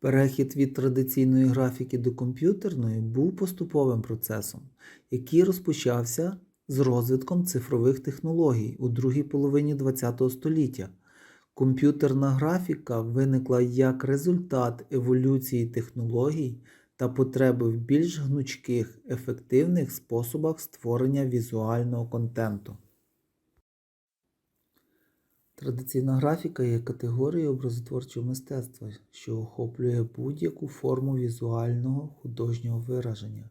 Перехід від традиційної графіки до комп'ютерної був поступовим процесом, який розпочався з розвитком цифрових технологій у другій половині ХХ століття. Комп'ютерна графіка виникла як результат еволюції технологій та потреби в більш гнучких, ефективних способах створення візуального контенту. Традиційна графіка є категорією образотворчого мистецтва, що охоплює будь-яку форму візуального художнього вираження,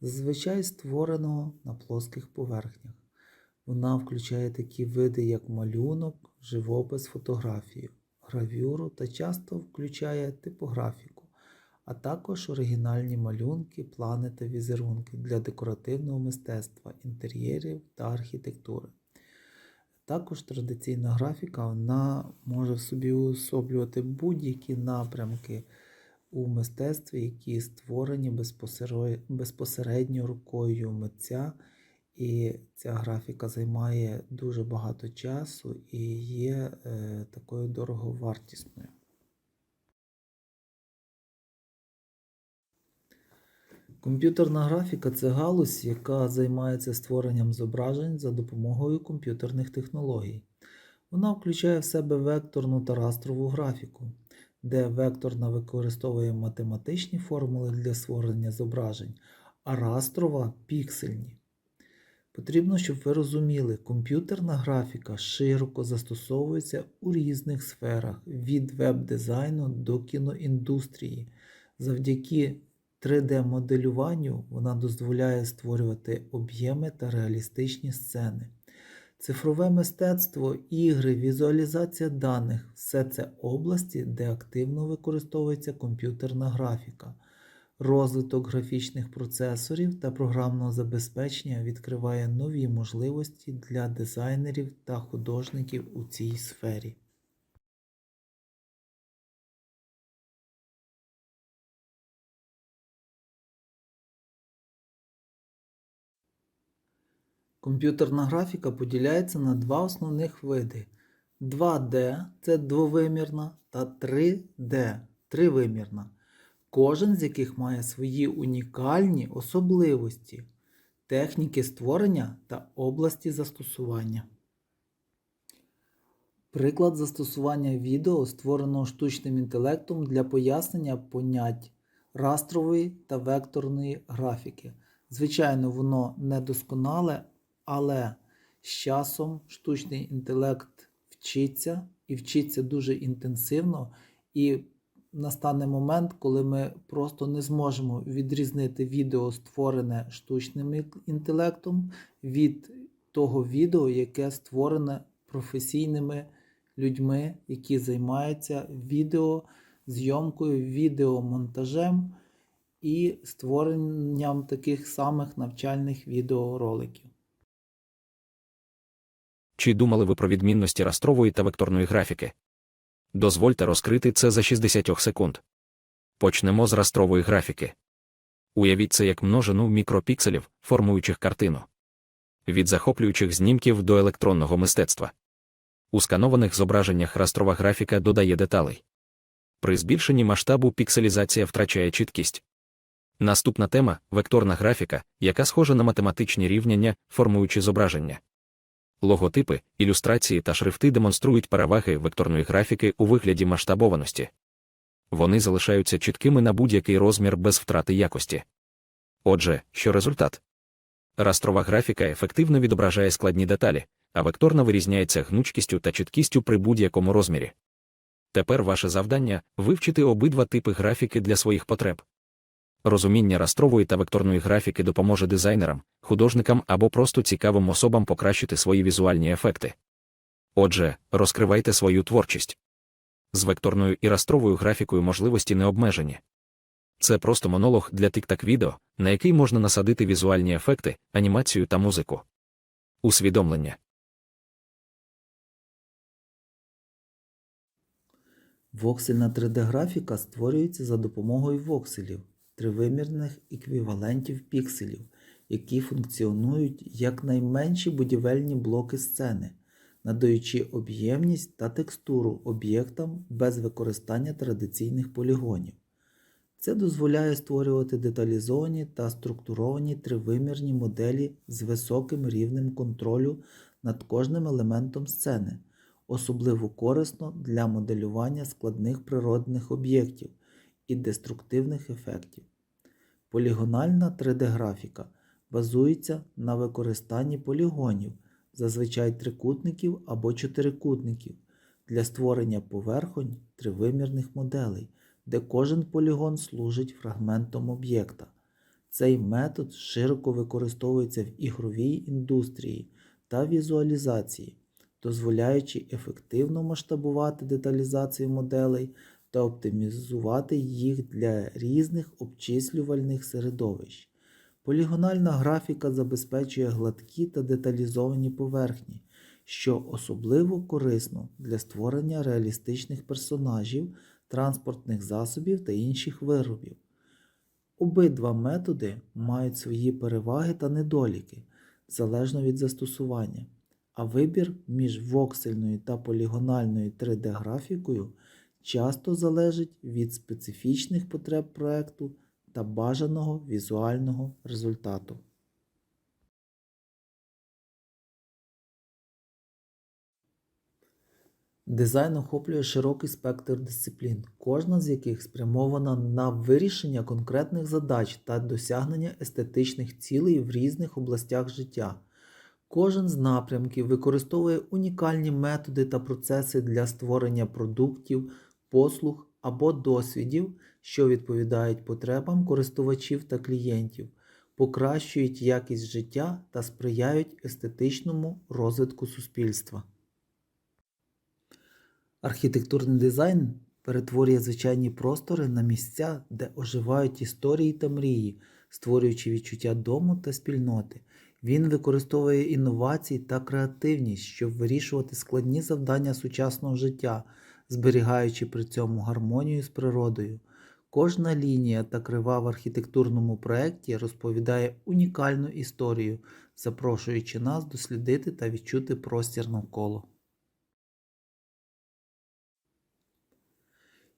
зазвичай створеного на плоских поверхнях. Вона включає такі види, як малюнок, живопис, фотографію, гравюру та часто включає типографіку, а також оригінальні малюнки, плани та візерунки для декоративного мистецтва, інтер'єрів та архітектури. Також традиційна графіка вона може в собі уособлювати будь-які напрямки у мистецтві, які створені безпосередньо рукою митця. І ця графіка займає дуже багато часу і є е, такою дороговартісною. Комп'ютерна графіка це галузь, яка займається створенням зображень за допомогою комп'ютерних технологій. Вона включає в себе векторну та растрову графіку, де векторна використовує математичні формули для створення зображень, а растрова піксельні. Потрібно, щоб ви розуміли, комп'ютерна графіка широко застосовується у різних сферах від веб-дизайну до кіноіндустрії. Завдяки 3D-моделюванню вона дозволяє створювати об'єми та реалістичні сцени. Цифрове мистецтво, ігри, візуалізація даних все це області, де активно використовується комп'ютерна графіка. Розвиток графічних процесорів та програмного забезпечення відкриває нові можливості для дизайнерів та художників у цій сфері. Комп'ютерна графіка поділяється на два основних види: 2D це двовимірна та 3D тривимірна, кожен з яких має свої унікальні особливості, техніки створення та області застосування. Приклад застосування відео, створеного штучним інтелектом для пояснення понять растрової та векторної графіки. Звичайно, воно недосконале, але з часом штучний інтелект вчиться і вчиться дуже інтенсивно, і настане момент, коли ми просто не зможемо відрізнити відео, створене штучним інтелектом, від того відео, яке створене професійними людьми, які займаються відеозйомкою, відеомонтажем і створенням таких самих навчальних відеороликів. Чи думали ви про відмінності растрової та векторної графіки? Дозвольте розкрити це за 60 секунд. Почнемо з растрової графіки. Уявіть це як множину мікропікселів, формуючих картину. Від захоплюючих знімків до електронного мистецтва. У сканованих зображеннях растрова графіка додає деталей. При збільшенні масштабу пікселізація втрачає чіткість. Наступна тема векторна графіка, яка схожа на математичні рівняння, формуючи зображення. Логотипи, ілюстрації та шрифти демонструють переваги векторної графіки у вигляді масштабованості. Вони залишаються чіткими на будь-який розмір без втрати якості. Отже, що результат? Растрова графіка ефективно відображає складні деталі, а векторна вирізняється гнучкістю та чіткістю при будь-якому розмірі. Тепер ваше завдання вивчити обидва типи графіки для своїх потреб. Розуміння растрової та векторної графіки допоможе дизайнерам, художникам або просто цікавим особам покращити свої візуальні ефекти. Отже, розкривайте свою творчість. З векторною і растровою графікою можливості не обмежені. Це просто монолог для тик-так відео, на який можна насадити візуальні ефекти, анімацію та музику. Усвідомлення. Воксельна 3D-графіка створюється за допомогою вокселів, тривимірних еквівалентів пікселів, які функціонують як найменші будівельні блоки сцени. надаючи об'ємність та текстуру об'єктам без використання традиційних полігонів. Це дозволяє створювати деталізовані та структуровані тривимірні моделі з високим рівнем контролю над кожним елементом сцени, особливо корисно для моделювання складних природних об'єктів і деструктивних ефектів. Полігональна 3D-графіка базується на використанні полігонів, зазвичай трикутників або чотирикутників, для створення поверхонь тривимірних моделей, де кожен полігон служить фрагментом об'єкта. Цей метод широко використовується в ігровій індустрії та візуалізації, дозволяючи ефективно масштабувати деталізацію моделей та оптимізувати їх для різних обчислювальних середовищ. Полігональна графіка забезпечує гладкі та деталізовані поверхні, що особливо корисно для створення реалістичних персонажів, транспортних засобів та інших виробів. Обидва методи мають свої переваги та недоліки залежно від застосування, а вибір між воксельною та полігональною 3D-графікою часто залежить від специфічних потреб проекту та бажаного візуального результату. Дизайн охоплює широкий спектр дисциплін, кожна з яких спрямована на вирішення конкретних задач та досягнення естетичних цілей в різних областях життя. Кожен з напрямків використовує унікальні методи та процеси для створення продуктів, послуг або досвідів, що відповідають потребам користувачів та клієнтів, покращують якість життя та сприяють естетичному розвитку суспільства. Архітектурний дизайн перетворює звичайні простори на місця, де оживають історії та мрії, створюючи відчуття дому та спільноти. Він використовує інновації та креативність, щоб вирішувати складні завдання сучасного життя, зберігаючи при цьому гармонію з природою. Кожна лінія та крива в архітектурному проєкті розповідає унікальну історію, запрошуючи нас дослідити та відчути простір навколо.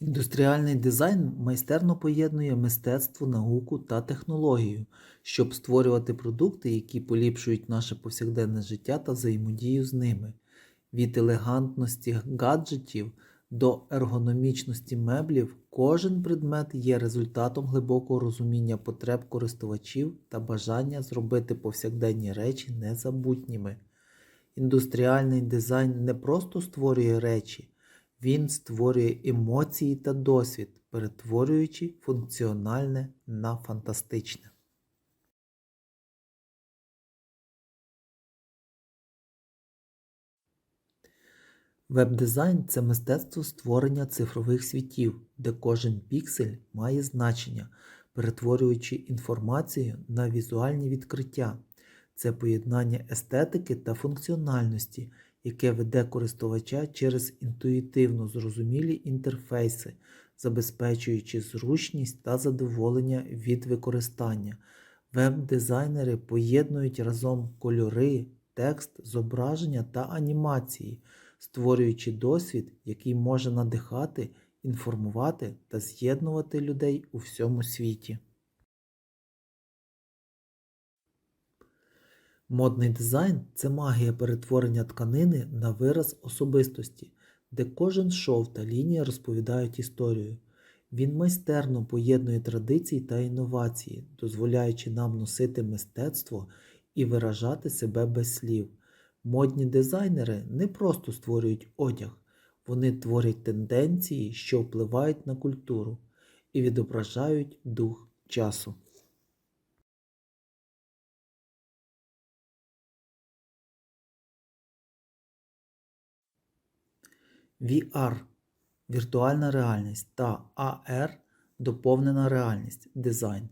Індустріальний дизайн майстерно поєднує мистецтво, науку та технологію, щоб створювати продукти, які поліпшують наше повсякденне життя та взаємодію з ними. Від елегантності гаджетів до ергономічності меблів кожен предмет є результатом глибокого розуміння потреб користувачів та бажання зробити повсякденні речі незабутніми. Індустріальний дизайн не просто створює речі. Він створює емоції та досвід, перетворюючи функціональне на фантастичне. Веб-дизайн це мистецтво створення цифрових світів, де кожен піксель має значення, перетворюючи інформацію на візуальні відкриття. Це поєднання естетики та функціональності, яке веде користувача через інтуїтивно зрозумілі інтерфейси, забезпечуючи зручність та задоволення від використання. Веб-дизайнери поєднують разом кольори, текст, зображення та анімації, створюючи досвід, який може надихати, інформувати та з'єднувати людей у всьому світі. Модний дизайн це магія перетворення тканини на вираз особистості, де кожен шов та лінія розповідають історію. Він майстерно поєднує традиції та інновації, дозволяючи нам носити мистецтво і виражати себе без слів. Модні дизайнери не просто створюють одяг, вони творять тенденції, що впливають на культуру і відображають дух часу. VR віртуальна реальність та AR доповнена реальність дизайн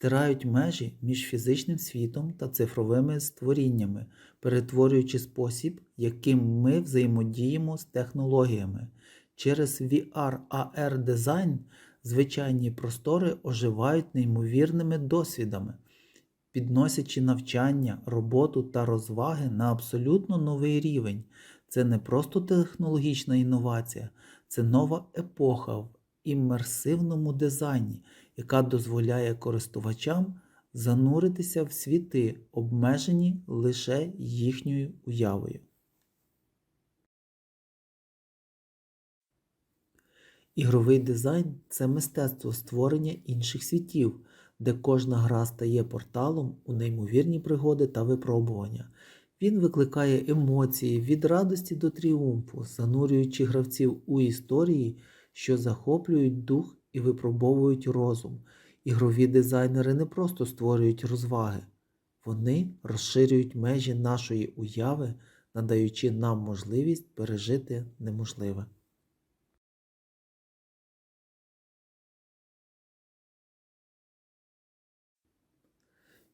стирають межі між фізичним світом та цифровими створіннями, перетворюючи спосіб, яким ми взаємодіємо з технологіями. Через VR-AR дизайн звичайні простори оживають неймовірними досвідами, підносячи навчання, роботу та розваги на абсолютно новий рівень. Це не просто технологічна інновація, це нова епоха в імерсивному дизайні, яка дозволяє користувачам зануритися в світи, обмежені лише їхньою уявою. Ігровий дизайн це мистецтво створення інших світів, де кожна гра стає порталом у неймовірні пригоди та випробування. Він викликає емоції від радості до тріумфу, занурюючи гравців у історії, що захоплюють дух і випробовують розум. Ігрові дизайнери не просто створюють розваги, вони розширюють межі нашої уяви, надаючи нам можливість пережити неможливе.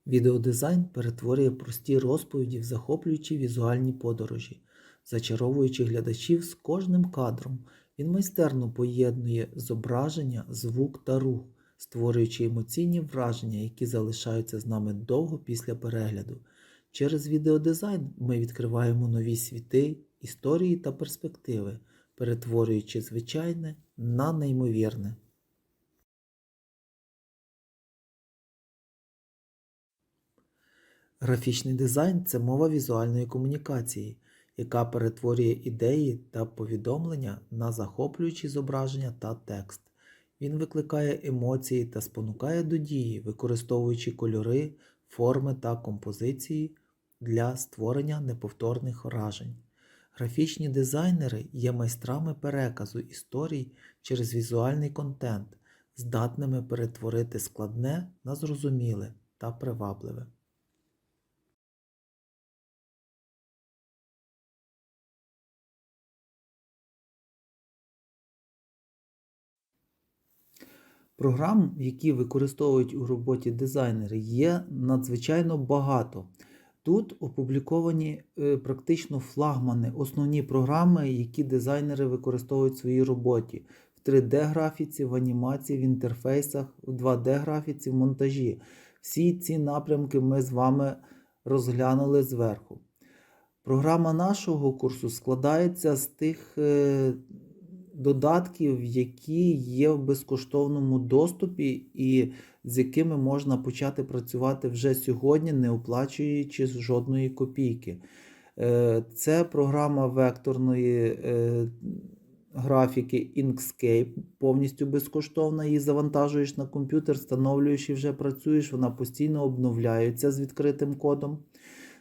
Відеодизайн перетворює прості розповіді в захоплюючі візуальні подорожі, зачаровуючи глядачів з кожним кадром. Він майстерно поєднує зображення, звук та рух, створюючи емоційні враження, які залишаються з нами довго після перегляду. Через відеодизайн ми відкриваємо нові світи, історії та перспективи, перетворюючи звичайне на неймовірне. Графічний дизайн це мова візуальної комунікації, яка перетворює ідеї та повідомлення на захоплюючі зображення та текст. Він викликає емоції та спонукає до дії, використовуючи кольори, форми та композиції для створення неповторних вражень. Графічні дизайнери є майстрами переказу історій через візуальний контент, здатними перетворити складне на зрозуміле та привабливе. Програм, які використовують у роботі дизайнери, є надзвичайно багато. Тут опубліковані е, практично флагмани, основні програми, які дизайнери використовують в своїй роботі в 3D-графіці, в анімації, в інтерфейсах, в 2D-графіці, в монтажі. Всі ці напрямки ми з вами розглянули зверху. Програма нашого курсу складається з тих е, додатків, які є в безкоштовному доступі, і з якими можна почати працювати вже сьогодні, не оплачуючи жодної копійки. Е, Це програма векторної е, графіки Inkscape, повністю безкоштовна. Її завантажуєш на комп'ютер, встановлюєш і вже працюєш, вона постійно обновляється з відкритим кодом.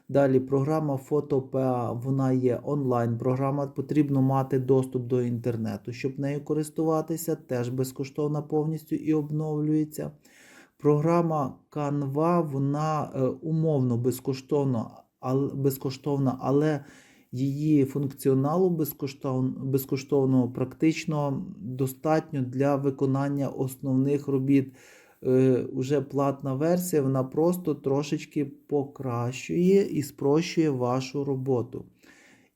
Далі програма FotoPA, вона є онлайн програма, потрібно мати доступ до інтернету, щоб нею користуватися, теж безкоштовна повністю і обновлюється. Програма Canva, вона е, умовно безкоштовна, але, безкоштовна, але її функціоналу безкоштовно, безкоштовного практично достатньо для виконання основних робіт е, уже платна версія, вона просто трошечки покращує і спрощує вашу роботу.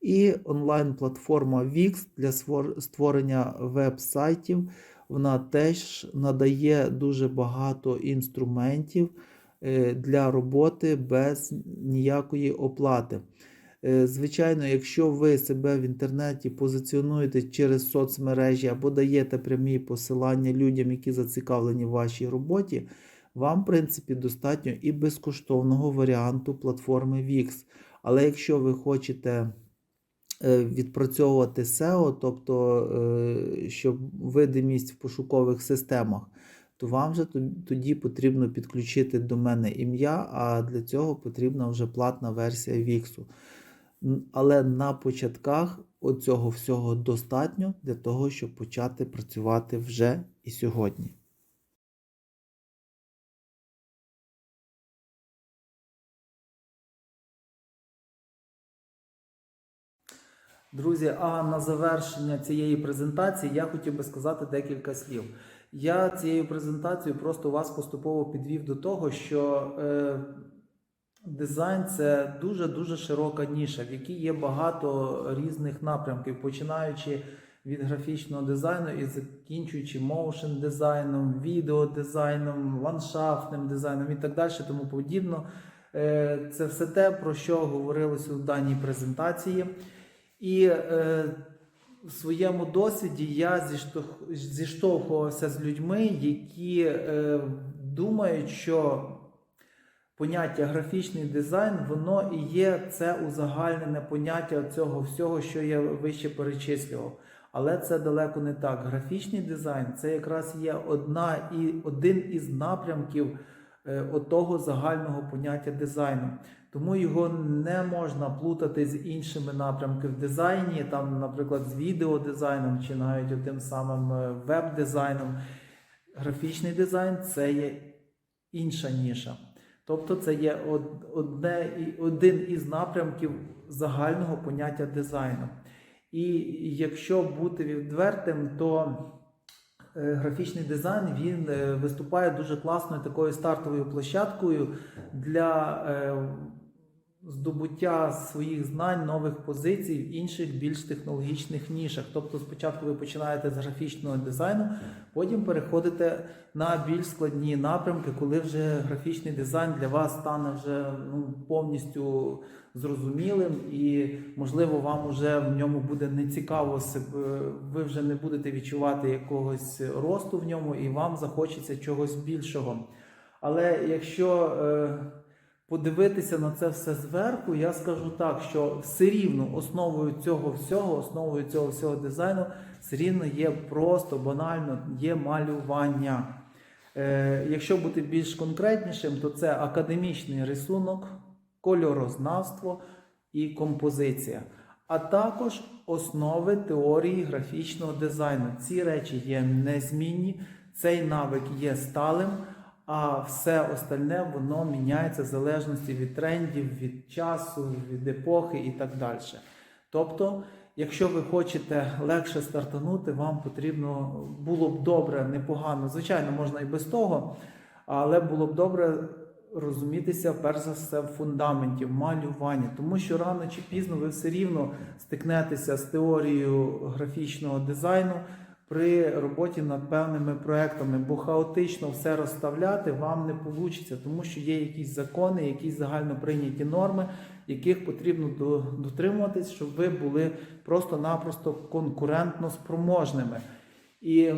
І онлайн-платформа Wix для створення веб-сайтів. Вона теж надає дуже багато інструментів е, для роботи без ніякої оплати. Е, Звичайно, якщо ви себе в інтернеті позиціонуєте через соцмережі або даєте прямі посилання людям, які зацікавлені в вашій роботі, вам, в принципі, достатньо і безкоштовного варіанту платформи Wix. Але якщо ви хочете е, відпрацьовувати SEO, тобто, е, щоб видимість в пошукових системах, то вам вже тоді потрібно підключити до мене ім'я, а для цього потрібна вже платна версія Wix. Але на початках оцього всього достатньо для того, щоб почати працювати вже і сьогодні. Друзі, а на завершення цієї презентації я хотів би сказати декілька слів. Я цією презентацією просто вас поступово підвів до того, що е, дизайн це дуже-дуже широка ніша, в якій є багато різних напрямків, починаючи від графічного дизайну і закінчуючи моушен дизайном, відеодизайном, ландшафтним дизайном і так далі, тому подібно. Е, Це все те, про що говорилося у даній презентації. І е, в своєму досвіді я зіштовхувався з людьми, які е, думають, що поняття графічний дизайн, воно і є це узагальнене поняття цього всього, що я вище перечислював. Але це далеко не так. Графічний дизайн це якраз є одна і один із напрямків е, отого загального поняття дизайну. Тому його не можна плутати з іншими напрямками в дизайні, там, наприклад, з відеодизайном чи навіть тим самим е, веб-дизайном. Графічний дизайн це є інша ніша. Тобто це є одне, один із напрямків загального поняття дизайну. І якщо бути відвертим, то е, графічний дизайн він е, виступає дуже класною такою стартовою площадкою для е, здобуття своїх знань, нових позицій в інших більш технологічних нішах. Тобто, спочатку ви починаєте з графічного дизайну, потім переходите на більш складні напрямки, коли вже графічний дизайн для вас стане вже ну, повністю зрозумілим, і можливо вам вже в ньому буде нецікаво ви вже не будете відчувати якогось росту в ньому, і вам захочеться чогось більшого. Але якщо е, подивитися на це все зверху, я скажу так, що все рівно основою цього всього, основою цього всього дизайну, все рівно є просто банально є малювання. Е, якщо бути більш конкретнішим, то це академічний рисунок, кольорознавство і композиція, а також основи теорії графічного дизайну. Ці речі є незмінні, цей навик є сталим, а все остальне воно міняється в залежності від трендів, від часу, від епохи і так далі. Тобто, якщо ви хочете легше стартанути, вам потрібно було б добре, непогано. Звичайно, можна і без того, але було б добре розумітися перш за все в фундаменті, в малюванні, тому що рано чи пізно ви все рівно стикнетеся з теорією графічного дизайну при роботі над певними проектами, бо хаотично все розставляти вам не вийде, тому що є якісь закони, якісь загально прийняті норми, яких потрібно до- дотримуватись, щоб ви були просто-напросто конкурентно спроможними. І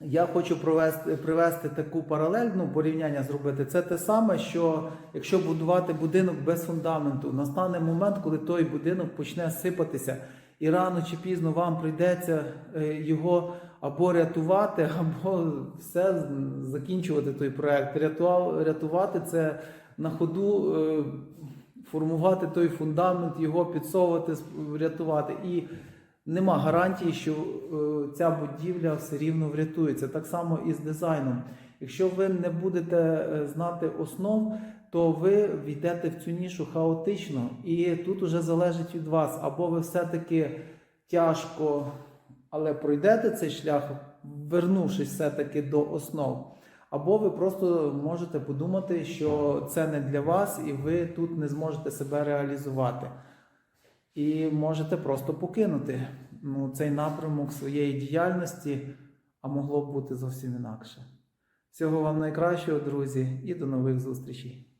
я хочу провести, привести таку паралельну порівняння зробити. Це те саме, що якщо будувати будинок без фундаменту, настане момент, коли той будинок почне сипатися, і рано чи пізно вам прийдеться е, його або рятувати, або все закінчувати той проект. Рятував, рятувати це на ходу. е, Формувати той фундамент, його підсовувати, рятувати. І нема гарантії, що е, ця будівля все рівно врятується. Так само і з дизайном. Якщо ви не будете е, знати основ, то ви війдете в цю нішу хаотично, і тут уже залежить від вас, або ви все-таки тяжко, але пройдете цей шлях, вернувшись все-таки до основ. Або ви просто можете подумати, що це не для вас, і ви тут не зможете себе реалізувати. І можете просто покинути ну, цей напрямок своєї діяльності, а могло б бути зовсім інакше. Всього вам найкращого, друзі, і до нових зустрічей!